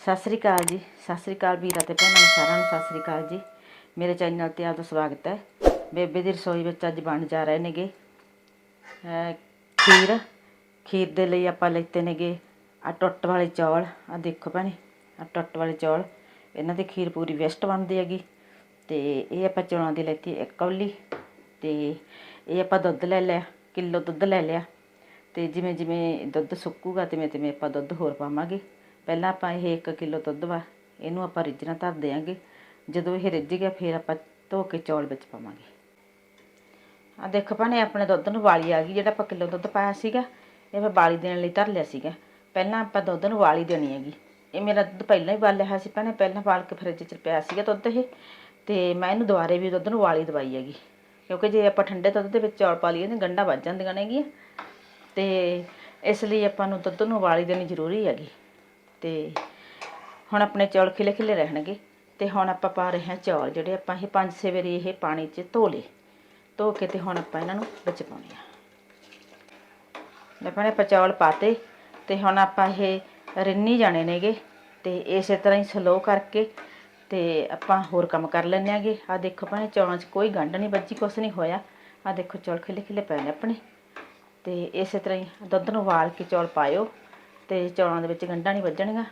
ਸਤਿ ਸ੍ਰੀ ਅਕਾਲ ਜੀ, ਸਤਿ ਸ੍ਰੀ ਅਕਾਲ ਵੀਰਾਂ ਤੇ ਭੈਣਾਂ ਨੂੰ ਸਾਰਿਆਂ ਨੂੰ, ਸਤਿ ਸ੍ਰੀ ਅਕਾਲ ਜੀ। ਮੇਰੇ ਚੈਨਲ ਤੇ ਆਪਦਾ ਸਵਾਗਤ ਹੈ। ਬੇਬੇ ਦੀ ਰਸੋਈ ਵਿੱਚ ਅੱਜ ਬਣ ਜਾ ਰਹੇ ਨੇਗੇ ਖੀਰ। ਖੀਰ ਦੇ ਲਈ ਆਪਾਂ ਲੈਤੇ ਨੇਗੇ ਆ ਟੁੱਟ ਵਾਲੇ ਚੌਲ। ਆ ਦੇਖੋ ਭੈਣੇ ਆ ਟੁੱਟ ਵਾਲੇ ਚੌਲ। ਇਹਨਾਂ ਦੀ ਖੀਰ ਪੂਰੀ ਵੇਸਟ ਬਣਦੀ ਹੈਗੀ। ਤੇ ਇਹ ਆਪਾਂ ਚੌਲਾਂ ਦੀ ਲੈਤੀ ਇੱਕ ਕੌਲੀ ਤੇ ਇਹ ਆਪਾਂ ਦੁੱਧ ਲੈ ਲਿਆ, ਕਿਲੋ ਦੁੱਧ ਲੈ ਲਿਆ। ਤੇ ਜਿਵੇਂ ਜਿਵੇਂ ਦੁੱਧ ਸੁੱਕੂਗਾ ਤਿਵੇਂ ਤਿਵੇਂ ਆਪਾਂ ਦੁੱਧ ਹੋਰ ਪਾਵਾਂਗੇ। ਪਹਿਲਾਂ ਆਪਾਂ ਇਹ 1 ਕਿਲੋ ਦੁੱਧ ਵਾ, ਇਹਨੂੰ ਆਪਾਂ ਰਿੱਝਣਾ ਧਰ ਦਿਆਂਗੇ। ਜਦੋਂ ਇਹ ਰਿੱਝ ਗਿਆ, ਫਿਰ ਆਪਾਂ ਧੋ ਕੇ ਚੌਲ ਵਿੱਚ ਪਾਵਾਂਗੇ। ਆ ਦੇਖੋ ਭਾਣੇ, ਆਪਣੇ ਦੁੱਧ ਨੂੰ ਵਾਲੀ ਆ ਗਈ, ਜਿਹੜਾ ਆਪਾਂ ਕਿਲੋ ਦੁੱਧ ਪਾਇਆ ਸੀਗਾ, ਇਹ ਮੈਂ ਵਾਲੀ ਦੇਣ ਲਈ ਧਰ ਲਿਆ ਸੀਗਾ। ਪਹਿਲਾਂ ਆਪਾਂ ਦੁੱਧ ਨੂੰ ਵਾਲੀ ਦੇਣੀ ਹੈਗੀ। ਇਹ ਮੇਰਾ ਦੁੱਧ ਪਹਿਲਾਂ ਹੀ ਵਾਲਿਆ ਹੋਇਆ ਸੀ ਭੈਣੇ, ਪਹਿਲਾਂ ਵਾਲ ਕੇ ਫਰਿੱਜ 'ਚ ਪਿਆ ਸੀਗਾ ਦੁੱਧ ਇਹ। ਤੇ ਮੈਂ ਇਹਨੂੰ ਦੁਬਾਰੇ ਵੀ ਦੁੱਧ ਨੂੰ ਵਾਲੀ ਦਵਾਈ ਹੈਗੀ। ਕਿਉਂਕਿ ਜੇ ਆਪਾਂ ਠੰਡੇ ਦੁੱਧ ਦੇ ਵਿੱਚ ਚੌਲ ਪਾ ਲਈਏ ਤਾਂ ਗੰਢਾਂ ਵੱਜ ਜਾਂਦੀਆਂ ਨੇਗੀਆਂ। ਤੇ ਇਸ ਲਈ ਆਪਾਂ ਨੂੰ ਦੁੱਧ ਨੂੰ ਵਾਲੀ ਦੇਣੀ ਜ਼ਰੂਰੀ ਹੈਗੀ। ਤੇ ਹੁਣ ਆਪਣੇ ਚੌਲ ਖਿਲੇ ਖਿਲੇ ਰਹਿਣਗੇ। ਤੇ ਹੁਣ ਆਪਾਂ ਪਾ ਰਹੇ ਹਾਂ ਚੌਲ ਜਿਹੜੇ ਆਪਾਂ ਇਹ ਪੰਜ ਛੇ ਵਾਰੀ ਇਹ ਪਾਣੀ 'ਚ ਧੋ ਲਏ। ਧੋ ਕੇ ਤੇ ਹੁਣ ਆਪਾਂ ਇਹਨਾਂ ਨੂੰ ਵਿੱਚ ਪਾਉਣੇ ਆ। ਲੈ ਭੈਣੇ ਆਪਾਂ ਚੌਲ ਪਾਤੇ ਤੇ ਹੁਣ ਆਪਾਂ ਇਹ ਰਿੰਨੀ ਜਾਣੇ ਨੇਗੇ ਤੇ ਇਸੇ ਤਰ੍ਹਾਂ ਹੀ ਸਲੋ ਕਰਕੇ ਤੇ ਆਪਾਂ ਹੋਰ ਕੰਮ ਕਰ ਲੈਣੇ ਆਗੇ। ਆ ਦੇਖੋ ਭੈਣੇ, ਚੌਲਾਂ 'ਚ ਕੋਈ ਗੰਢ ਨਹੀਂ ਵੱਜੀ, ਕੁਛ ਨਹੀਂ ਹੋਇਆ। ਆ ਦੇਖੋ ਚੌਲ ਖਿਲੇ ਖਿਲੇ ਪਏ ਨੇ ਆਪਣੇ। ਤੇ ਇਸੇ ਤਰ੍ਹਾਂ ਹੀ ਦੁੱਧ ਨੂੰ ਉਬਾਲ ਕੇ ਚੌਲ ਪਾਇਓ। ਤੇ ਚੌਲਾਂ ਦੇ ਵਿੱਚ ਗੰਢਾਂ ਨਹੀਂ ਵੱਜਣੀਆਂ।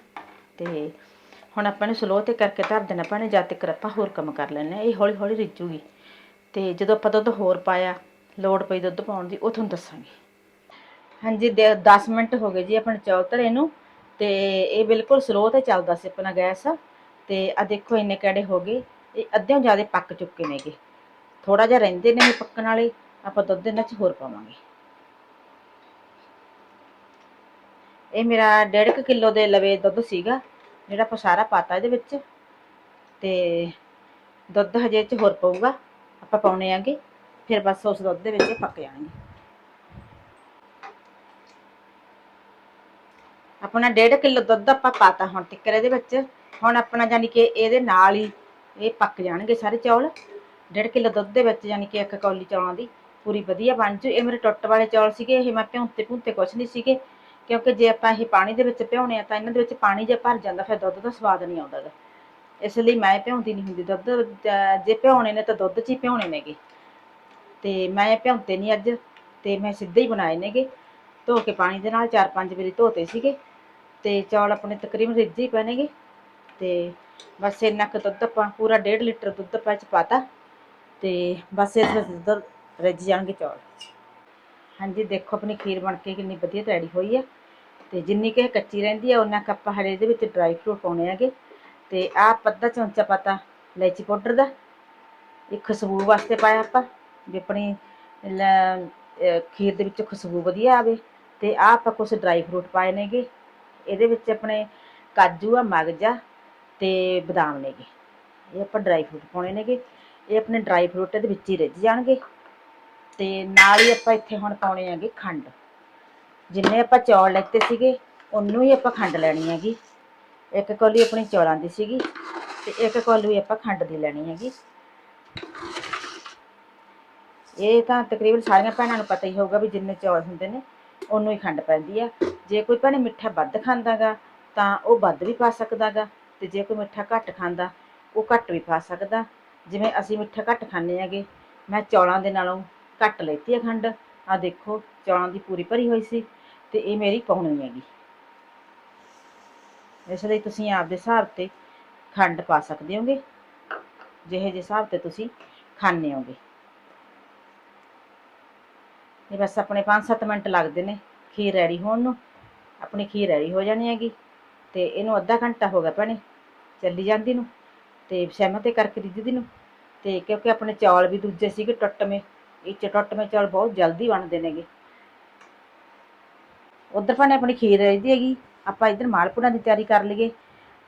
ਤੇ ਹੁਣ ਆਪਾਂ ਨੂੰ ਸਲੋ ਤੇ ਕਰਕੇ ਧਰ ਦੇਣਾ ਪੈਣਾ ਜਦ ਤੱਕ ਆਪਾਂ ਹੋਰ ਕੰਮ ਕਰ ਲੈਣੇ ਆ ਇਹ ਹੌਲੀ ਹੌਲੀ ਰਿੱਝੂਗੀ। ਤੇ ਜਦੋਂ ਆਪਾਂ ਦੁੱਧ ਹੋਰ ਪਾਇਆ, ਲੋੜ ਪਈ ਦੁੱਧ ਪਾਉਣ ਦੀ, ਉਹ ਤੁਹਾਨੂੰ ਦੱਸਾਂਗੇ। ਹਾਂਜੀ, ਦੇ 10 ਮਿੰਟ ਹੋ ਗਏ ਜੀ ਆਪਣੇ ਚੌਲ ਧਰੇ ਨੂੰ। ਤੇ ਇਹ ਬਿਲਕੁਲ ਸਲੋ ਤੇ ਚੱਲਦਾ ਸੀ ਆਪਣਾ ਗੈਸ। ਤੇ ਆ ਦੇਖੋ ਇੰਨੇ ਕਿਹੜੇ ਹੋ ਗਏ। ਇਹ ਅੱਧਿਓਂ ਜ਼ਿਆਦਾ ਪੱਕ ਚੁੱਕੇ ਨੇਗੇ। ਥੋੜਾ ਜਿਹਾ ਰਹਿੰਦੇ ਨੇ ਪੱਕਣ ਵਾਲੇ, ਆਪਾਂ ਦੁੱਧ ਇਹਨਾਂ 'ਚ ਹੋਰ ਪਾਵਾਂਗੇ। ਇਹ ਮੇਰਾ 1.5 ਕਿਲੋ ਦੇ ਲਵੇ ਦੁੱਧ ਸੀਗਾ, ਜਿਹੜਾ ਆਪਾਂ ਸਾਰਾ ਪਾਤਾ ਇਹਦੇ ਵਿੱਚ। ਤੇ ਦੁੱਧ ਹਜੇ 'ਚ ਹੋਰ ਪਊਗਾ, ਆਪਾਂ ਪਾਉਣੇ ਆਂਗੇ, ਫਿਰ ਬਸ ਉਸ ਦੁੱਧ ਦੇ ਵਿੱਚ ਪੱਕ ਜਾਣਗੇ। ਆਪਣਾ 1.5 ਕਿਲੋ ਦੁੱਧ ਆਪਾਂ ਪਾਤਾ ਹੁਣ ਟਿੱਕਰ ਇਹਦੇ ਵਿੱਚ, ਹੁਣ ਆਪਣਾ ਯਾਨੀ ਕਿ ਇਹਦੇ ਨਾਲ ਹੀ ਇਹ ਪੱਕ ਜਾਣਗੇ ਸਾਰੇ ਚੌਲ। 1.5 ਕਿਲੋ ਦੁੱਧ ਦੇ ਵਿੱਚ ਯਾਨੀ ਕਿ ਇੱਕ ਕੌਲੀ ਚੌਲਾਂ ਦੀ ਪੂਰੀ ਵਧੀਆ ਬਣ ਜੂ। ਇਹ ਮੇਰੇ ਟੁੱਟ ਵਾਲੇ ਚੌਲ ਸੀਗੇ, ਇਹ ਮੈਂ ਭਿਉਂਤੇ ਭੁੰਤੇ ਕੁਛ ਨਹੀਂ ਸੀਗੇ। ਕਿਉਂਕਿ ਜੇ ਆਪਾਂ ਇਹ ਪਾਣੀ ਦੇ ਵਿੱਚ ਭਿਉਣੇ ਆ ਤਾਂ ਇਹਨਾਂ ਦੇ ਵਿੱਚ ਪਾਣੀ ਜੇ ਭਰ ਜਾਂਦਾ, ਫਿਰ ਦੁੱਧ ਦਾ ਸਵਾਦ ਨਹੀਂ ਆਉਂਦਾ ਗਾ ਇਸ ਲਈ ਮੈਂ ਭਿਉਂਦੀ ਨਹੀਂ ਹੁੰਦੀ ਦੁੱਧ। ਅਹ ਜੇ ਭਿਉਣੇ ਨੇ ਤਾਂ ਦੁੱਧ 'ਚ ਹੀ ਭਿਉਣੇ ਨੇਗੇ। ਤੇ ਮੈਂ ਭਿਉਂਤੇ ਨਹੀਂ ਅੱਜ, ਤੇ ਮੈਂ ਸਿੱਧੇ ਹੀ ਬਣਾਏ ਨੇਗੇ। ਧੋ ਕੇ ਪਾਣੀ ਦੇ ਨਾਲ ਚਾਰ ਪੰਜ ਵਾਰੀ ਧੋਤੇ ਸੀਗੇ। ਤੇ ਚੌਲ ਆਪਣੇ ਤਕਰੀਬਨ ਰਿੱਝੇ ਹੀ ਪੈਣਗੇ ਤੇ ਬਸ ਇੰਨਾ ਕੁ ਦੁੱਧ ਆਪਾਂ, ਪੂਰਾ 1.5 ਲੀਟਰ ਦੁੱਧ ਆਪਾਂ ਇਹ 'ਚ ਪਾਤਾ। ਤੇ ਬਸ ਇਸ ਵਿੱਚ ਦੁੱਧ ਰਿੱਝ ਜਾਣਗੇ ਚੌਲ। ਹਾਂਜੀ, ਦੇਖੋ ਆਪਣੀ ਖੀਰ ਬਣ ਕੇ ਕਿੰਨੀ ਵਧੀਆ ਤਿਆਰੀ ਹੋਈ ਆ। ਤੇ ਜਿੰਨੀ ਕਿ ਕੱਚੀ ਰਹਿੰਦੀ ਆ ਉਹਨਾਂ ਕੁ ਆਪਾਂ ਹਲੇ ਇਹਦੇ ਵਿੱਚ ਡਰਾਈ ਫਰੂਟ ਪਾਉਣੇ ਹੈਗੇ ਤੇ ਆਹ ਅੱਧਾ ਚਮਚਾ ਪਤਾ, ਇਲਾਇਚੀ ਪਾਊਡਰ ਦਾ। ਇਹ ਖੁਸ਼ਬੂ ਵਾਸਤੇ ਪਾਇਆ ਆਪਾਂ, ਵੀ ਆਪਣੀ ਖੀਰ ਦੇ ਵਿੱਚ ਖੁਸ਼ਬੂ ਵਧੀਆ ਆਵੇ। ਤੇ ਆਹ ਆਪਾਂ ਕੁਝ ਡਰਾਈ ਫਰੂਟ ਪਾਏ ਨੇਗੇ। ਇਹਦੇ ਵਿੱਚ ਆਪਣੇ ਕਾਜੂ ਆ, ਮਗਜ਼ਾ ਆ ਤੇ ਬਦਾਮ ਨੇਗੇ। ਇਹ ਆਪਾਂ ਡਰਾਈ ਫਰੂਟ ਪਾਉਣੇ ਨੇਗੇ। ਇਹ ਆਪਣੇ ਡਰਾਈ ਫਰੂਟ ਦੇ ਵਿੱਚ ਹੀ ਰਿੱਝ ਜਾਣਗੇ। ਤੇ ਨਾਲ ਹੀ ਆਪਾਂ ਇੱਥੇ ਹੁਣ ਪਾਉਣੇ ਹੈਗੇ ਖੰਡ। ਜਿੰਨੇ ਆਪਾਂ ਚੌਲ ਲੈਤੇ ਸੀਗੇ, ਉਹਨੂੰ ਹੀ ਆਪਾਂ ਖੰਡ ਲੈਣੀ ਹੈਗੀ। ਇੱਕ ਕੌਲੀ ਆਪਣੀ ਚੌਲਾਂ ਦੀ ਸੀਗੀ ਤੇ ਇੱਕ ਕੌਲੀ ਆਪਾਂ ਖੰਡ ਦੀ ਲੈਣੀ ਹੈਗੀ। ਇਹ ਤਾਂ ਤਕਰੀਬਨ ਸਾਰੀਆਂ ਭੈਣਾਂ ਨੂੰ ਪਤਾ ਹੀ ਹੋਊਗਾ ਵੀ ਜਿੰਨੇ ਚੌਲ ਹੁੰਦੇ ਨੇ, ਉਹਨੂੰ ਹੀ ਖੰਡ ਪੈਂਦੀ ਆ। ਜੇ ਕੋਈ ਭੈਣੇ ਮਿੱਠਾ ਵੱਧ ਖਾਂਦਾਗਾ, ਤਾਂ ਉਹ ਵੱਧ ਵੀ ਪਾ ਸਕਦਾਗਾ ਤੇ ਜੇ ਕੋਈ ਮਿੱਠਾ ਘੱਟ ਖਾਂਦਾ, ਉਹ ਘੱਟ ਵੀ ਪਾ ਸਕਦਾ। ਜਿਵੇਂ ਅਸੀਂ ਮਿੱਠਾ ਘੱਟ ਖਾਂਦੇ ਹੈਗੇ, ਮੈਂ ਚੌਲਾਂ ਦੇ ਨਾਲੋਂ ਘੱਟ ਲੈਤੀ ਹੈ ਖੰਡ। ਆ ਦੇਖੋ, ਚੌਲਾਂ ਦੀ ਪੂਰੀ ਭਰੀ ਹੋਈ ਸੀ ਤੇ ਇਹ ਮੇਰੀ ਪਾਉਣੀ ਹੈਗੀ। ਇਸ ਲਈ ਤੁਸੀਂ ਆਪਦੇ ਹਿਸਾਬ ਤੇ ਖੰਡ ਪਾ ਸਕਦੇ ਹੋਗੇ। ਜਿਹੇ ਜਿਹੇ ਹਿਸਾਬ ਤੇ ਤੁਸੀਂ ਖਾਣੇ ਹੋਗੇ। ਇਹ ਬਸ ਆਪਣੇ 5-7 ਮਿੰਟ ਲੱਗਦੇ ਨੇ ਖੀਰ ਰੈਡੀ ਹੋਣ ਨੂੰ। ਆਪਣੀ ਖੀਰ ਰੈਡੀ ਹੋ ਜਾਣੀ ਹੈਗੀ ਤੇ ਇਹਨੂੰ ਅੱਧਾ ਘੰਟਾ ਹੋ ਗਿਆ ਭੈਣੇ, ਚੱਲੀ ਜਾਂਦੀ ਨੂੰ ਤੇ ਸਿਮ ਤੇ ਕਰਕੇ ਰਿੱਝਦੀ ਨੂੰ। ਤੇ ਕਿਉਂਕਿ ਆਪਣੇ ਚੌਲ ਵੀ ਦੂਜੇ ਸੀਗੇ ਟੁੱਟਵੇਂ ਇਹ 'ਚ ਮੇ ਚੌਲ ਬਹੁਤ ਜਲਦੀ ਬਣਦੇ ਨੇਗੇ। ਉਧਰ ਭੈਣੇ ਆਪਣੀ ਖੀਰ ਰਹਿੰਦੀ ਹੈਗੀ, ਆਪਾਂ ਇੱਧਰ ਮਾਲਪੂੜਾ ਦੀ ਤਿਆਰੀ ਕਰ ਲਈਏ,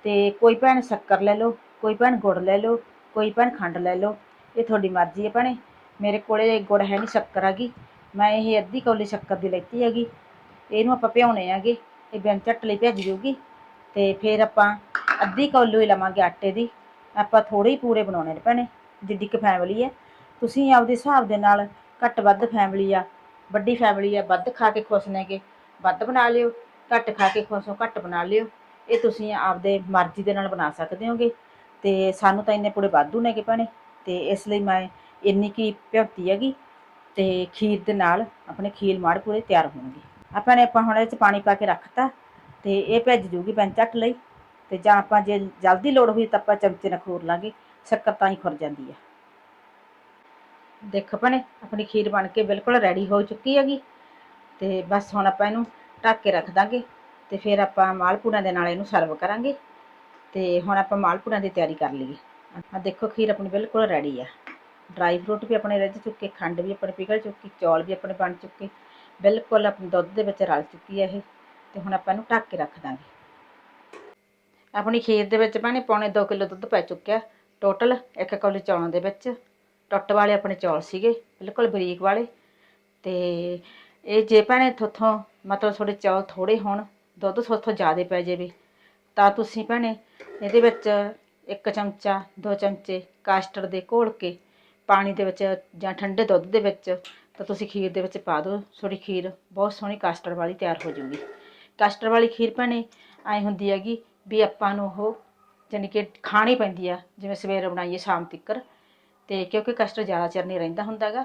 ਤੇ ਕੋਈ ਭੈਣ ਸ਼ੱਕਰ ਲੈ ਲਓ, ਕੋਈ ਭੈਣ ਗੁੜ ਲੈ ਲਓ, ਕੋਈ ਭੈਣ ਖੰਡ ਲੈ ਲਓ, ਇਹ ਤੁਹਾਡੀ ਮਰਜ਼ੀ ਹੈ ਭੈਣੇ ਮੇਰੇ ਕੋਲੇ ਗੁੜ ਹੈ ਨਹੀਂ, ਸ਼ੱਕਰ ਹੈਗੀ। ਮੈਂ ਇਹ ਅੱਧੀ ਕੌਲੀ ਸ਼ੱਕਰ ਦੀ ਲੈਤੀ ਹੈਗੀ। ਇਹਨੂੰ ਆਪਾਂ ਭਿਉਣੇ ਹੈਗੇ ਇਹ ਬਿਨ ਝੱਟ ਲਈ ਭਿੱਜ ਜੂਗੀ। ਤੇ ਫਿਰ ਆਪਾਂ ਅੱਧੀ ਕੌਲੀ ਹੀ ਲਵਾਂਗੇ ਆਟੇ ਦੀ। ਆਪਾਂ ਥੋੜੇ ਹੀ ਪੂਰੇ ਬਣਾਉਣੇ ਨੇ ਭੈਣੇ, ਜਿੱਡੀ ਕੁ ਫੈਮਿਲੀ ਹੈ। ਤੁਸੀਂ ਆਪਦੇ ਹਿਸਾਬ ਦੇ ਨਾਲ ਘੱਟ ਵੱਧ ਫੈਮਿਲੀ ਆ, ਵੱਡੀ ਫੈਮਿਲੀ ਆ, ਵੱਧ ਖਾ ਕੇ ਖੁਸ਼ ਨੇਗੇ, ਵੱਧ ਬਣਾ ਲਿਓ, ਘੱਟ ਖਾ ਕੇ ਖੁਸ਼ ਹੋ, ਘੱਟ ਬਣਾ ਲਿਓ, ਇਹ ਤੁਸੀਂ ਆਪਦੇ ਮਰਜ਼ੀ ਦੇ ਨਾਲ ਬਣਾ ਸਕਦੇ ਹੋਗੇ। ਤੇ ਸਾਨੂੰ ਤਾਂ ਇੰਨੇ ਪੂਰੇ ਵਾਧੂ ਨੇਗੇ ਭੈਣੇ, ਤੇ ਇਸ ਲਈ ਮੈਂ ਇੰਨੀ ਕੀ ਭਿਉਂਤੀ ਹੈਗੀ, ਤੇ ਖੀਰ ਦੇ ਨਾਲ ਆਪਣੇ ਖੀਰ ਮਾੜ ਪੂਰੇ ਤਿਆਰ ਹੋਣਗੇ। ਆਪਾਂ ਨੇ ਆਪਾਂ ਹੁਣ ਇਹ ਚ ਪਾਣੀ ਪਾ ਕੇ ਰੱਖਤਾ, ਤੇ ਇਹ ਭਿੱਜ ਜੂਗੀ ਪੈਂ ਚੱਟ ਲਈ, ਤੇ ਜਾਂ ਆਪਾਂ ਜੇ ਜਲਦੀ ਲੋੜ ਹੋਈ ਤਾਂ ਆਪਾਂ ਚਮਚੇ ਨਾਲ ਖੋਰ ਲਾਂਗੇ, ਸ਼ੱਕਰ ਤਾਂ ਹੀ ਖੁਰ ਜਾਂਦੀ ਆ। ਦੇਖੋ ਭੈਣੇ, ਆਪਣੀ ਖੀਰ ਬਣ ਕੇ ਬਿਲਕੁਲ ਰੈਡੀ ਹੋ ਚੁੱਕੀ ਹੈਗੀ। ਤੇ ਬਸ ਹੁਣ ਆਪਾਂ ਇਹਨੂੰ ਢੱਕ ਕੇ ਰੱਖ ਦਾਂਗੇ ਤੇ ਫਿਰ ਆਪਾਂ ਮਾਲਪੂੜਾਂ ਦੇ ਨਾਲ ਇਹਨੂੰ ਸਰਵ ਕਰਾਂਗੇ। ਤੇ ਹੁਣ ਆਪਾਂ ਮਾਲਪੂੜਾਂ ਦੀ ਤਿਆਰੀ ਕਰ ਲਈਏ। ਆ ਦੇਖੋ ਖੀਰ ਆਪਣੀ ਬਿਲਕੁਲ ਰੈਡੀ ਆ। ਡਰਾਈ ਫਰੂਟ ਵੀ ਆਪਣੇ ਰਿੱਝ ਚੁੱਕੇ, ਖੰਡ ਵੀ ਆਪਣੇ ਪਿਘਲ ਚੁੱਕੀ, ਚੌਲ ਵੀ ਆਪਣੇ ਬਣ ਚੁੱਕੇ। ਬਿਲਕੁਲ ਆਪਣੇ ਦੁੱਧ ਦੇ ਵਿੱਚ ਰਲ ਚੁੱਕੀ ਹੈ ਇਹ। ਤੇ ਹੁਣ ਆਪਾਂ ਇਹਨੂੰ ਢੱਕ ਕੇ ਰੱਖ ਦਾਂਗੇ। ਆਪਣੀ ਖੀਰ ਦੇ ਵਿੱਚ ਭੈਣੇ ਪੌਣੇ 2 ਕਿਲੋ ਦੁੱਧ ਪੈ ਚੁੱਕਿਆ। ਟੋਟਲ ਇੱਕ ਕੌਲੀ ਚੌਲਾਂ ਦੇ ਵਿੱਚ। ਟੁੱਟ ਵਾਲੇ ਆਪਣੇ ਚੌਲ ਸੀਗੇ, ਬਿਲਕੁਲ ਬਰੀਕ ਵਾਲੇ। ਤੇ ਇਹ ਜੇ ਭੈਣੇ ਥੋਥੋਂ ਮਤਲਬ ਤੁਹਾਡੇ ਚੌਲ ਥੋੜੇ ਹੋਣ, ਦੁੱਧ ਥੋਥੋਂ ਜ਼ਿਆਦਾ ਪੈ ਜਾਵੇ, ਤਾਂ ਤੁਸੀਂ ਭੈਣੇ ਇਹਦੇ ਵਿੱਚ ਇੱਕ ਚਮਚਾ, ਦੋ ਚਮਚੇ ਕਾਸਟਰ ਦੇ ਘੋਲ ਕੇ ਪਾਣੀ ਦੇ ਵਿੱਚ ਜਾਂ ਠੰਡੇ ਦੁੱਧ ਦੇ ਵਿੱਚ ਤਾਂ ਤੁਸੀਂ ਖੀਰ ਦੇ ਵਿੱਚ ਪਾ ਦਿਓ। ਤੁਹਾਡੀ ਖੀਰ ਬਹੁਤ ਸੋਹਣੀ ਕਾਸਟਰ ਵਾਲੀ ਤਿਆਰ ਹੋ ਜਾਊਗੀ। ਕਾਸਟਰ ਵਾਲੀ ਖੀਰ ਭੈਣੇ ਐ ਹੁੰਦੀ ਹੈਗੀ ਵੀ ਆਪਾਂ ਨੂੰ ਉਹ ਜਾਣੀ ਕਿ ਖਾਣੀ ਪੈਂਦੀ ਆ, ਜਿਵੇਂ ਸਵੇਰ ਬਣਾਈਏ ਸ਼ਾਮ ਤੱਕਰ। ਤੇ ਕਿਉਂਕਿ ਕਸਟਰ ਜ਼ਿਆਦਾ ਚਿਰ ਨਹੀਂ ਰਹਿੰਦਾ ਹੁੰਦਾਗਾ,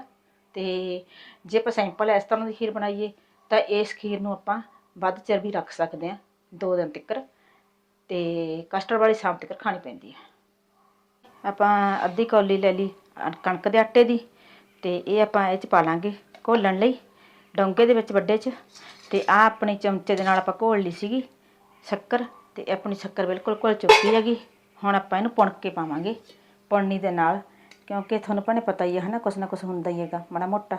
ਤੇ ਜੇ ਆਪਾਂ ਸਿੰਪਲ ਇਸ ਤਰ੍ਹਾਂ ਦੀ ਖੀਰ ਬਣਾਈਏ, ਤਾਂ ਇਸ ਖੀਰ ਨੂੰ ਆਪਾਂ ਵੱਧ ਚਿਰ ਵੀ ਰੱਖ ਸਕਦੇ ਆ ਦੋ ਦਿਨ ਤੱਕਰ, ਤੇ ਕਸਟਰ ਵਾਲੀ ਸ਼ਾਮ ਤੱਕਰ ਖਾਣੀ ਪੈਂਦੀ ਹੈ। ਆਪਾਂ ਅੱਧੀ ਕੌਲੀ ਲੈ ਲਈ ਕਣਕ ਦੇ ਆਟੇ ਦੀ, ਤੇ ਇਹ ਆਪਾਂ ਇਹ ਚ ਪਾ ਲਾਂਗੇ ਘੋਲਣ ਲਈ, ਡੋਂਗੇ ਦੇ ਵਿੱਚ ਵੱਡੇ ਚ, ਤੇ ਆ ਆਪਣੇ ਚਮਚੇ ਦੇ ਨਾਲ ਆਪਾਂ ਘੋਲ ਲਈ ਸੀਗੀ, ਸ਼ੱਕਰ, ਤੇ ਆਪਣੀ ਸ਼ੱਕਰ ਬਿਲਕੁਲ ਘੁਲ ਚੁੱਕੀ ਹੈਗੀ, ਹੁਣ ਆਪਾਂ ਇਹਨੂੰ ਪੁਣ ਕੇ ਪਾਵਾਂਗੇ, ਪੁਣਨੀ ਦੇ ਨਾਲ। ਕਿਉਂਕਿ ਤੁਹਾਨੂੰ ਭੈਣੇ ਪਤਾ ਹੀ ਹੈ ਹਨਾ, ਕੁਛ ਨਾ ਕੁਛ ਹੁੰਦਾ ਹੀ ਹੈਗਾ, ਮਾੜਾ ਮੋਟਾ,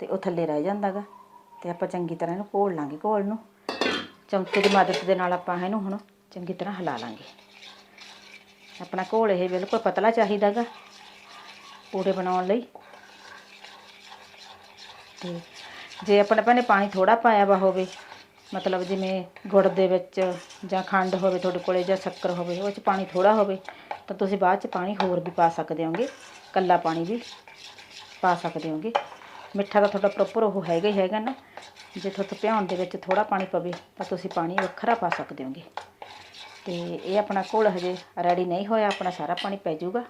ਤੇ ਉਹ ਥੱਲੇ ਰਹਿ ਜਾਂਦਾਗਾ, ਤੇ ਆਪਾਂ ਚੰਗੀ ਤਰ੍ਹਾਂ ਇਹਨੂੰ ਘੋਲ ਲਾਂਗੇ ਘੋਲ ਨੂੰ। ਚਮਚੇ ਦੀ ਮਦਦ ਦੇ ਨਾਲ ਆਪਾਂ ਇਹਨੂੰ ਹੁਣ ਚੰਗੀ ਤਰ੍ਹਾਂ ਹਿਲਾ ਲਾਂਗੇ। ਆਪਣਾ ਘੋਲ ਇਹ ਬਿਲਕੁਲ ਪਤਲਾ ਚਾਹੀਦਾਗਾ, ਪੂੜੇ ਬਣਾਉਣ ਲਈ। ਤੇ ਜੇ ਆਪਣੇ ਭੈਣੇ ਪਾਣੀ ਥੋੜਾ ਪਾਇਆ ਵਾ ਹੋਵੇ, ਮਤਲਬ ਜਿਵੇਂ ਗੁੜ ਦੇ ਵਿੱਚ ਜਾਂ ਖੰਡ ਹੋਵੇ ਤੁਹਾਡੇ ਕੋਲੇ ਜਾਂ ਸ਼ੱਕਰ ਹੋਵੇ, ਉਹ ਚ ਪਾਣੀ ਥੋੜਾ ਹੋਵੇ, ਤਾਂ ਤੁਸੀਂ ਬਾਅਦ ਚ ਪਾਣੀ ਹੋਰ ਵੀ ਪਾ ਸਕਦੇ ਹੋਗੇ। ਕੱਲਾ ਪਾਣੀ ਵੀ ਪਾ ਸਕਦੇ ਹੋਗੇ। ਮਿੱਠਾ ਤਾਂ ਤੁਹਾਡਾ ਪ੍ਰੋਪਰ ਉਹ ਹੈਗਾ ਹੀ ਹੈਗਾ ਨਾ। ਜੇ ਤੁਹਾਡੇ ਭਿਆਉਣ ਦੇ ਵਿੱਚ ਥੋੜਾ ਪਾਣੀ ਪਵੇ ਤਾਂ ਤੁਸੀਂ ਪਾਣੀ ਵੱਖਰਾ ਪਾ ਸਕਦੇ ਹੋਗੇ। ਤੇ ਇਹ ਆਪਣਾ ਘੋਲ ਹਜੇ ਰੈਡੀ ਨਹੀਂ ਹੋਇਆ, ਆਪਣਾ ਸਾਰਾ ਪਾਣੀ ਪੈ ਜਾਊਗਾ।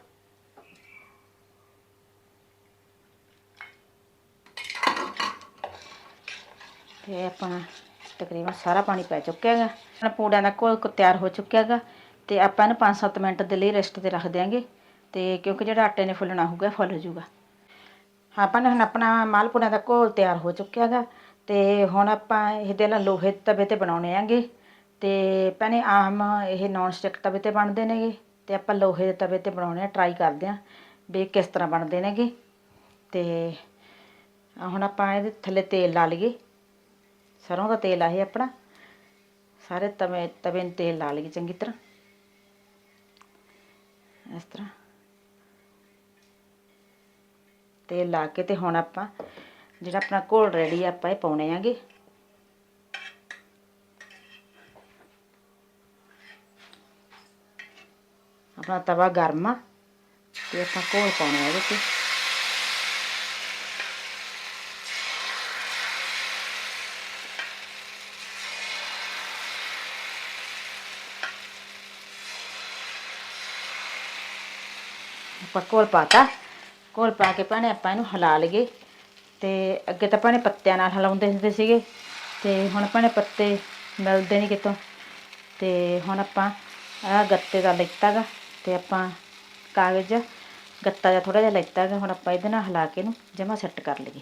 ਤੇ ਆਪਣਾ ਤਕਰੀਬਨ ਸਾਰਾ ਪਾਣੀ ਪੈ ਚੁੱਕਿਆ ਹੈਗਾ। ਆਪਣਾ ਪੂੜਿਆਂ ਦਾ ਘੋਲ ਤਿਆਰ ਹੋ ਚੁੱਕਿਆ ਹੈਗਾ। ਤੇ ਆਪਾਂ ਇਹਨੂੰ 5-7 ਮਿੰਟ ਦੇ ਲਈ ਰੈਸਟ ਤੇ ਰੱਖ ਦਿਆਂਗੇ। ਤੇ ਕਿਉਂਕਿ ਜਿਹੜਾ ਆਟੇ ਨੇ ਫੁੱਲਣਾ ਹੋਊਗਾ, ਫੁੱਲ ਜੂਗਾ ਆਪਾਂ ਨੇ ਹੁਣ ਆਪਣਾ ਮਾਲਪੂੜਿਆਂ ਦਾ ਘੋਲ ਤਿਆਰ ਹੋ ਚੁੱਕਿਆ ਗਾ ਤੇ ਹੁਣ ਆਪਾਂ ਇਹਦੇ ਨਾਲ ਲੋਹੇ ਦੇ ਤਵੇ ਤੇ ਬਣਾਉਣੇ ਆਂਗੇ ਤੇ ਭੈਣੇ ਆਮ ਇਹ ਨੌਨ ਸਟਿਕ ਤਵੇ ਤੇ ਬਣਦੇ ਨੇਗੇ ਤੇ ਆਪਾਂ ਲੋਹੇ ਦੇ ਤਵੇ ਤੇ ਬਣਾਉਣੇ ਆ ਟਰਾਈ ਕਰਦੇ ਆਂ ਵੀ ਕਿਸ ਤਰ੍ਹਾਂ ਬਣਦੇ ਨੇਗੇ। ਤੇ ਹੁਣ ਆਪਾਂ ਇਹਦੇ ਥੱਲੇ ਤੇਲ ਲਾ ਲਈਏ। ਸਰੋਂ ਦਾ ਤੇਲ ਆ ਇਹ ਆਪਣਾ। ਸਾਰੇ ਤਵੇ ਤਵੇ ਨੂੰ ਤੇਲ ਲਾ ਲਈਏ ਚੰਗੀ ਤਰ੍ਹਾਂ। ਇਸ ਤਰ੍ਹਾਂ। ਤੇਲ ਲਾ ਕੇ ਤੇ ਹੁਣ ਆਪਾਂ ਜਿਹੜਾ ਆਪਣਾ ਘੋਲ ਰੈਡੀ ਆ, ਆਪਾਂ ਇਹ ਪਾਉਣੇ ਆਂਗੇ। ਆਪਣਾ ਤਵਾ ਗਰਮ ਆ ਤੇ ਆਪਾਂ ਘੋਲ ਪਾਉਣੇ ਆ ਇਹਦੇ ਤੇ। ਆਪਾਂ ਘੋਲ ਪਾਤਾ। ਘੋਲ ਪਾ ਕੇ ਭੈਣੇ ਆਪਾਂ ਇਹਨੂੰ ਹਿਲਾ ਲਈਏ। ਤੇ ਅੱਗੇ ਤਾਂ ਭੈਣੇ ਪੱਤਿਆਂ ਨਾਲ ਹਿਲਾਉਂਦੇ ਹੁੰਦੇ ਸੀਗੇ। ਤੇ ਹੁਣ ਭੈਣੇ ਪੱਤੇ ਮਿਲਦੇ ਨਹੀਂ ਕਿਤੋਂ। ਤੇ ਹੁਣ ਆਪਾਂ ਆਹ ਗੱਤੇ ਦਾ ਲਿੱਤਾ ਗਾ ਤੇ ਆਪਾਂ ਕਾਗਜ਼ ਗੱਤਾ ਜਿਹਾ ਥੋੜਾ ਜਿਹਾ ਲਿੱਤਾ ਗਾ ਹੁਣ ਆਪਾਂ ਇਹਦੇ ਨਾਲ ਹਿਲਾ ਕੇ ਇਹਨੂੰ ਜਮਾ ਸੈੱਟ ਕਰ ਲਈਏ।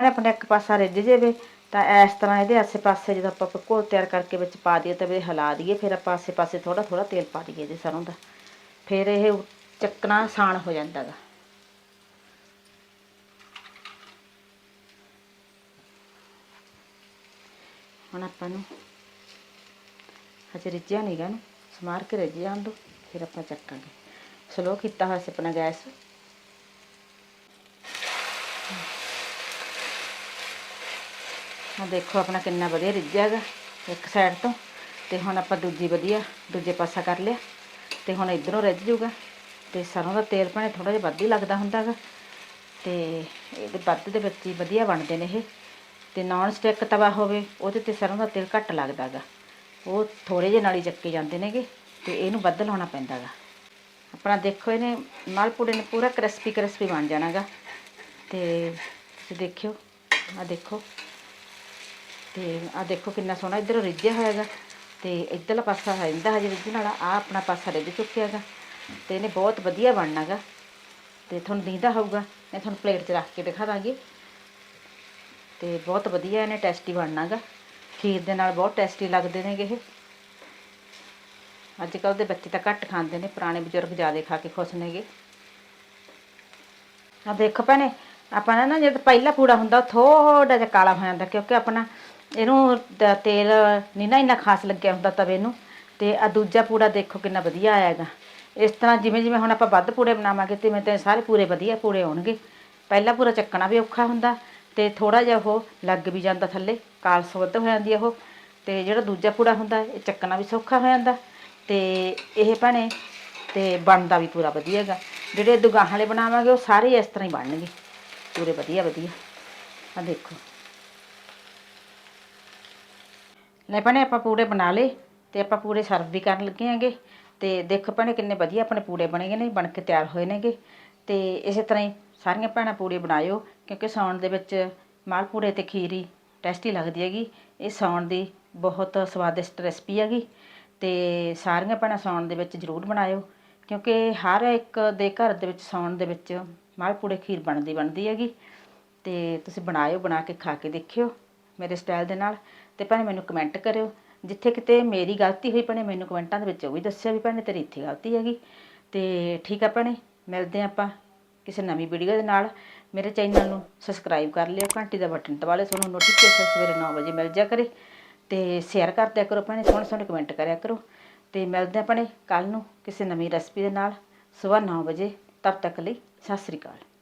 ਇਹ ਆਪਣਾ ਇੱਕ ਪਾਸਾ ਰਿੱਝ ਜਾਵੇ ਤਾਂ ਇਸ ਤਰ੍ਹਾਂ ਇਹਦੇ ਆਸੇ ਪਾਸੇ ਜਦੋਂ ਆਪਾਂ ਘੋਲ ਤਿਆਰ ਕਰਕੇ ਵਿੱਚ ਪਾ ਦਈਏ ਤਵੇ ਹਿਲਾ ਦਈਏ। ਫਿਰ ਆਪਾਂ ਆਸੇ ਪਾਸੇ ਥੋੜਾ ਥੋੜਾ ਤੇਲ ਪਾ ਦਈਏ ਇਹਦੇ ਸਰੋਂ ਦਾ। ਫਿਰ ਇਹ ਚੱਕਣਾ ਆਸਾਨ ਹੋ ਜਾਂਦਾ ਗਾ। ਹੁਣ ਆਪਾਂ ਨੂੰ ਹਜੇ ਰਿੱਝਿਆ ਨਹੀਂ ਗਾ ਨੂੰ ਸਮਾਰ ਕੇ ਰਿੱਝਿਆ ਜਾਣ ਫਿਰ ਆਪਾਂ ਚੱਕਾਂਗੇ। ਸਲੋ ਕੀਤਾ ਹੋਇਆ ਸੀ ਆਪਣਾ ਗੈਸ। ਆ ਦੇਖੋ ਆਪਣਾ ਕਿੰਨਾ ਵਧੀਆ ਰਿੱਝਿਆ ਹੈਗਾ ਇੱਕ ਸਾਈਡ ਤੋਂ, ਤੇ ਹੁਣ ਆਪਾਂ ਦੂਜੀ ਵਧੀਆ, ਦੂਜੇ ਪਾਸਾ ਕਰ ਲਿਆ। ਤੇ ਹੁਣ ਇਧਰੋਂ ਰਿੱਝ ਜੂਗਾ ਤੇ ਸਰੋਂ ਦਾ ਤੇਲ ਭਾਵੇਂ ਥੋੜਾ ਜਿਹਾ ਵੱਧ ਹੀ ਲੱਗਦਾ ਹੁੰਦਾ ਹੈਗਾ ਤੇ ਇਹਦੇ ਵੱਧ ਦੇ ਵਿੱਚ ਹੀ ਵਧੀਆ ਬਣਦੇ ਨੇ ਇਹ ਤੇ ਨਾਨ ਸਟਿਕ ਤਵਾ ਹੋਵੇ ਉਹਦੇ ਤੇ ਸਰੋਂ ਦਾ ਤੇਲ ਘੱਟ ਲੱਗਦਾ ਗਾ ਉਹ ਥੋੜੇ ਜਿਹੇ ਨਾਲ ਹੀ ਚੱਕੇ ਜਾਂਦੇ ਨੇਗੇ ਤੇ ਇਹਨੂੰ ਵੱਧ ਲਾਉਣਾ ਪੈਂਦਾ ਗਾ ਆਪਣਾ ਦੇਖੋ ਇਹਨੇ ਮਾਲਪੂੜੇ ਨੇ ਪੂਰਾ ਕ੍ਰਿਸਪੀ ਕ੍ਰਿਸਪੀ ਬਣ ਜਾਣਾਗਾ ਤੇ ਤੁਸੀਂ ਦੇਖਿਓ ਆ ਦੇਖੋ ਤੇ ਆ ਦੇਖੋ ਕਿੰਨਾ ਸੋਹਣਾ ਇੱਧਰੋਂ ਰਿੱਝਿਆ ਹੋਇਆਗਾ। ਤੇ ਇੱਧਰਲਾ ਪਾਸਾ ਰਹਿੰਦਾ ਹਜੇ ਰਿੱਝਣ ਵਾਲਾ ਆ ਆਪਣਾ ਪਾਸਾ ਰਿੱਝ ਚੁੱਕਿਆਗਾ ਤੇ ਇਹਨੇ ਬਹੁਤ ਵਧੀਆ ਬਣਨਾਗਾ ਤੇ ਤੁਹਾਨੂੰ ਦਿਖਦਾ ਹੋਊਗਾ, ਮੈਂ ਤੁਹਾਨੂੰ ਪਲੇਟ 'ਚ ਰੱਖ ਕੇ ਦਿਖਾ ਦਾਂਗੀ। ਤੇ ਬਹੁਤ ਵਧੀਆ ਇਹਨੇ ਟੇਸਟੀ ਬਣਨਾਗਾ ਖੀਰ ਦੇ ਨਾਲ ਬਹੁਤ ਟੇਸਟੀ ਲੱਗਦੇ ਨੇਗੇ ਇਹ। ਅੱਜ ਕੱਲ੍ਹ ਦੇ ਬੱਚੇ ਤਾਂ ਘੱਟ ਖਾਂਦੇ ਨੇ, ਪੁਰਾਣੇ ਬਜ਼ੁਰਗ ਜ਼ਿਆਦਾ ਖਾ ਕੇ ਖੁਸ਼ ਨੇਗੇ। ਆ ਦੇਖੋ ਭੈਣੇ, ਆਪਾਂ ਨੇ ਨਾ ਜਿਹੜਾ ਪਹਿਲਾ ਪੂੜਾ ਹੁੰਦਾ, ਉਹ ਥੋੜਾ ਜਿਹਾ ਕਾਲਾ ਹੋ ਜਾਂਦਾ, ਕਿਉਂਕਿ ਆਪਣਾ ਇਹਨੂੰ ਤ- ਤੇਲ ਨਹੀਂ ਨਾ ਇੰਨਾ ਖਾਸ ਲੱਗਿਆ ਹੁੰਦਾ ਤਵੇ ਨੂੰ, ਤੇ ਆ ਦੂਜਾ ਪੂੜਾ ਦੇਖੋ ਕਿੰਨਾ ਵਧੀਆ ਆਇਆ ਹੈਗਾ ਇਸ ਤਰ੍ਹਾਂ ਜਿਵੇਂ ਜਿਵੇਂ ਹੁਣ ਆਪਾਂ ਵੱਧ ਪੂੜੇ ਬਣਾਵਾਂਗੇ ਤੇ ਤੇ ਸਾਰੇ ਪੂਰੇ ਵਧੀਆ ਪੂੜੇ ਹੋਣਗੇ ਪਹਿਲਾ ਪੂਰਾ ਚੱਕਣਾ ਵੀ ਔਖਾ ਹੁੰਦਾ, ਤੇ ਥੋੜਾ ਜਿਹਾ ਉਹ ਲੱਗ ਵੀ ਜਾਂਦਾ ਥੱਲੇ ਕਾਲਸ ਵੱਧ ਹੋ ਜਾਂਦੀ ਆ ਉਹ। ਤੇ ਜਿਹੜਾ ਦੂਜਾ ਪੂੜਾ ਹੁੰਦਾ, ਇਹ ਚੱਕਣਾ ਵੀ ਸੌਖਾ ਹੋ ਜਾਂਦਾ। ਤੇ ਇਹ ਭੈਣੇ, ਤੇ ਬਣਦਾ ਵੀ ਪੂਰਾ ਵਧੀਆ ਹੈਗਾ ਜਿਹੜੇ ਦੁਗਾਹਾਂ ਵਾਲੇ ਬਣਾਵਾਂਗੇ, ਉਹ ਸਾਰੇ ਇਸ ਤਰ੍ਹਾਂ ਹੀ ਬਣਨਗੇ। ਪੂਰੇ ਵਧੀਆ ਵਧੀਆ। ਆ ਦੇਖੋ। ਲੈ ਭੈਣੇ, ਆਪਾਂ ਪੂੜੇ ਬਣਾ ਲਏ ਤੇ ਆਪਾਂ ਪੂੜੇ ਸਰਵ ਵੀ ਕਰਨ ਲੱਗੇ ਆਂਗੇ। ਤੇ ਦੇਖੋ ਭੈਣੇ, ਕਿੰਨੇ ਵਧੀਆ ਆਪਣੇ ਪੂੜੇ ਬਣੇ ਗਏ ਨੇ, ਬਣ ਕੇ ਤਿਆਰ ਹੋਏ ਨੇਗੇ। ਤੇ ਇਸੇ ਤਰ੍ਹਾਂ ਹੀ ਸਾਰੀਆਂ ਭੈਣਾਂ ਪੂੜੇ ਬਣਾਇਓ, ਕਿਉਂਕਿ ਸਾਉਣ ਦੇ ਵਿੱਚ ਮਾਲ ਪੂੜੇ ਤੇ ਖੀਰੀ ਟੇਸਟੀ ਲੱਗਦੀ ਹੈਗੀ। ਇਹ ਸਾਉਣ ਦੀ ਬਹੁਤ ਸਵਾਦਿਸ਼ਟ ਰੈਸਪੀ ਹੈਗੀ। ਤੇ ਸਾਰੀਆਂ ਭੈਣਾਂ ਸਾਉਣ ਦੇ ਵਿੱਚ ਜ਼ਰੂਰ ਬਣਾਇਓ, ਕਿਉਂਕਿ ਹਰ ਇੱਕ ਦੇ ਘਰ ਦੇ ਵਿੱਚ ਸਾਉਣ ਦੇ ਵਿੱਚ ਮਾਲ ਪੂੜੇ, ਖੀਰ ਬਣਦੀ ਬਣਦੀ ਹੈਗੀ। ਤੇ ਤੁਸੀਂ ਬਣਾਇਓ, ਬਣਾ ਕੇ ਖਾ ਕੇ ਦੇਖਿਓ ਮੇਰੇ ਸਟਾਈਲ ਦੇ ਨਾਲ। ਤੇ ਭੈਣੇ ਮੈਨੂੰ ਕਮੈਂਟ ਕਰਿਓ। ਜਿੱਥੇ ਕਿਤੇ ਮੇਰੀ ਗਲਤੀ ਹੋਈ ਭੈਣੇ, ਮੈਨੂੰ ਕਮੈਂਟਾਂ ਦੇ ਵਿੱਚ ਉਹ ਵੀ ਦੱਸਿਓ ਵੀ ਭੈਣੇ ਤੇਰੀ ਇੱਥੇ ਗਲਤੀ ਹੈਗੀ। ਤੇ ਠੀਕ ਆ ਭੈਣੇ, ਮਿਲਦੇ ਹਾਂ ਆਪਾਂ ਕਿਸੇ ਨਵੀਂ ਵੀਡੀਓ ਦੇ ਨਾਲ। ਮੇਰੇ ਚੈਨਲ ਨੂੰ ਸਬਸਕ੍ਰਾਈਬ ਕਰ ਲਿਓ, ਘੰਟੀ ਦਾ ਬਟਨ ਦਬਾ ਲਿਓ, ਤੁਹਾਨੂੰ ਨੋਟੀਫਿਕੇਸ਼ਨ ਸਵੇਰੇ 9 ਵਜੇ ਮਿਲ ਜਾ ਕਰੇ। ਤੇ ਸ਼ੇਅਰ ਕਰਦਿਆ ਕਰੋ ਭੈਣੇ, ਸੋਹਣੇ ਸੋਹਣੇ ਕਮੈਂਟ ਕਰਿਆ ਕਰੋ। ਤੇ ਮਿਲਦੇ ਹਾਂ ਭੈਣੇ ਕੱਲ ਨੂੰ ਕਿਸੇ ਨਵੀਂ ਰੈਸਪੀ ਦੇ ਨਾਲ, ਸਵੇਰ 9 ਵਜੇ। ਤਦ ਤੱਕ ਲਈ, ਸਤਿ ਸ੍ਰੀ ਅਕਾਲ।